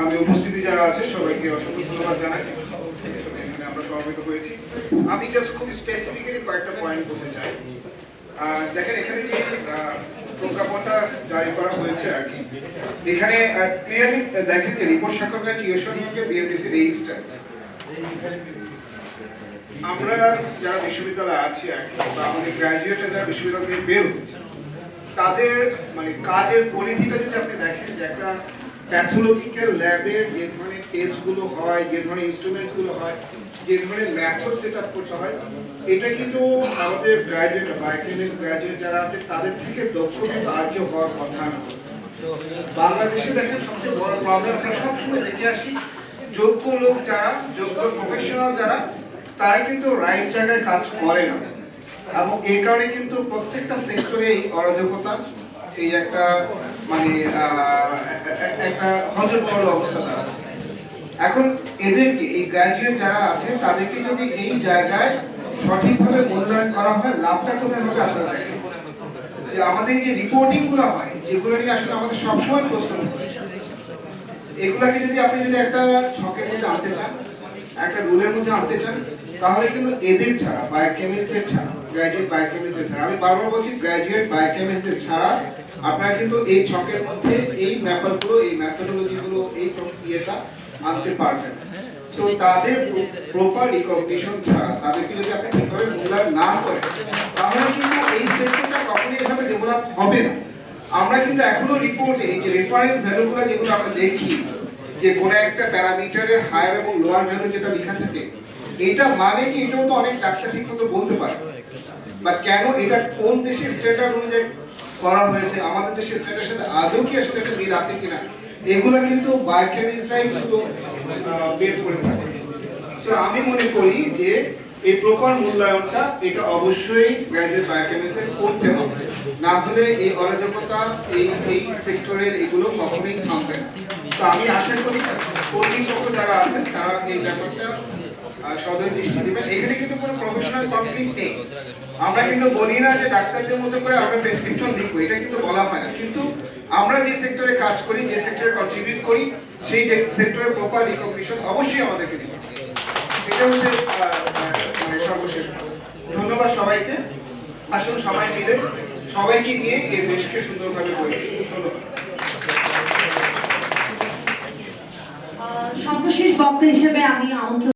আমি উপস্থিতি যারা আছে, সবাইকে অসংখ্য ধন্যবাদ জানাই। এখানে আমরা সমবেত হয়েছি। আমি জাস্ট খুব স্পেসিফিক্যালি কয়েকটা পয়েন্ট বলতে চাই। দেখেন, এখানে যে প্রজ্ঞাপনটা জারি করা হয়েছে আর কি, এখানে ক্লিয়ারলি দেখেন যে রিপোর্ট স্বাক্ষরকারী টিউশন বিএমডিসি রেজিস্টার আমরা যারা বিশ্ববিদ্যালয়ে আছি আর কি, বা আমাদের গ্র্যাজুয়েটরা যারা বিশ্ববিদ্যালয় থেকে বের হচ্ছে তাদের মানে কাজের পরিধিটা যদি আপনি দেখেন যে একটা প্যাথোলজিক্যাল ল্যাবের যে ধরনের টেস্টগুলো হয়, যে ধরনের ইনস্ট্রুমেন্টসগুলো হয়, যে ধরনের ম্যাথড সেট আপ করতে হয়, এটা কিন্তু আমাদের গ্র্যাজুয়েট বায়োকেমিস্ট গ্র্যাজুয়েট যারা আছে, তাদের থেকে দক্ষ কিন্তু আর কেউ হওয়ার কথা না। বাংলাদেশে দেখেন সবচেয়ে বড় প্রবলেম আমরা সবসময় দেখে আসি, যোগ্য লোক যারা, যোগ্য প্রফেশনাল যারা, তারা কিন্তু রাইট জায়গায় কাজ করে না। এবং এই কারণে কিন্তু প্রত্যেকটা সেক্টরে এই অরাজকতা, এই একটা মানে একটা হজরপড়ল অবস্থা দাঁড়াচ্ছে এখন এদেরকে, এই গ্র্যাজুয়েট যারা আছে, তাদেরকে যদি এই জায়গায় সঠিকভাবে মূল্যায়ন করা হয়, লাভটা কোথায় হবে আপনারা যে আমাদের যে রিপোর্টিংগুলো হয়, যেগুলো নিয়ে আসলে আমাদের সবসময় প্রশ্ন। এগুলাকে যদি আপনি যদি একটা ছকের মধ্যে আনতে চান একটা রুলের মধ্যে আনতে চান, তাহলে কিন্তু এদের ছাড়া বায়োকেমিস্টদের ছাড়া গ্র্যাজুয়েট বায়োকেমিস্টদের ছাড়া, আমি বারবার বলছি গ্র্যাজুয়েট বায়োকেমিস্টদের ছাড়া আপনারা কিন্তু এই ছকের মধ্যে এই ব্যাপারগুলো, এই ম্যাথোডোলজিগুলো এই প্রক্রিয়াটা আনতে পারবেন। তো তাদের প্রপার রিকগনিশন ছাড়া, তাদেরকে যদি আপনি ঠিকভাবে মূল্যায়ন না করেন, তাহলে কিন্তু এই সেক্টরটা কখনোই এভাবে ডেভেলপ হবে না। আমরা কিন্তু এখনও রিপোর্টে এই যে রেফারেন্স ভ্যালুগুলো যেগুলো আমরা দেখি যে কোনো একটা প্যারামিটারের হায়ার এবং লোয়ার ভ্যালু যেটা লেখা থাকে, এটা মানে কি এটাও তো অনেক ডাক্তার ঠিক মতো বলতে পারে বা কেন এটা কোন দেশের স্ট্যান্ডার্ড অনুযায়ী করা হয়েছে, আমাদের দেশের স্ট্যান্ডার্ডের সাথে আদৌ কি আসলে একটা মিল আছে কিনা, এগুলো কিন্তু বায়োকেমিস্টরাই কিন্তু বের করে থাকে। তো আমি মনে করি যে এই প্রপার মূল্যায়নটা এটা অবশ্যই গ্র্যাজুয়েট বায়োকেমিস্ট্রি করতে হবে। না হলে এই অরাজকতা, এই এই সেক্টরের এগুলো কখনোই থামবে না। তো আমি আশা করি কর্তৃপক্ষ যারা আছেন, তারা এই ব্যাপারটা সদয় দৃষ্টি দিবেন। এখানে কিন্তু কোনো প্রফেশনাল কনফ্লিক্ট নেই। আমরা কিন্তু বলি না যে ডাক্তারদের মতো করে আমরা প্রেসক্রিপশন লিখব, এটা কিন্তু বলা হয় না। কিন্তু আমরা যে সেক্টরে কাজ করি, যে সেক্টরে কন্ট্রিবিউট করি, সেই সেক্টরের প্রপার রিকগনিশন অবশ্যই আমাদেরকে দিতে হবে। এটা হচ্ছে ধন্যবাদ সবাইকে। আসুন সবাই মিলে, সবাইকে নিয়ে এই দেশকে সুন্দরভাবে গড়ে ধন্যবাদ। সর্বশেষ বক্তা হিসেবে আমি আমন্ত্রণ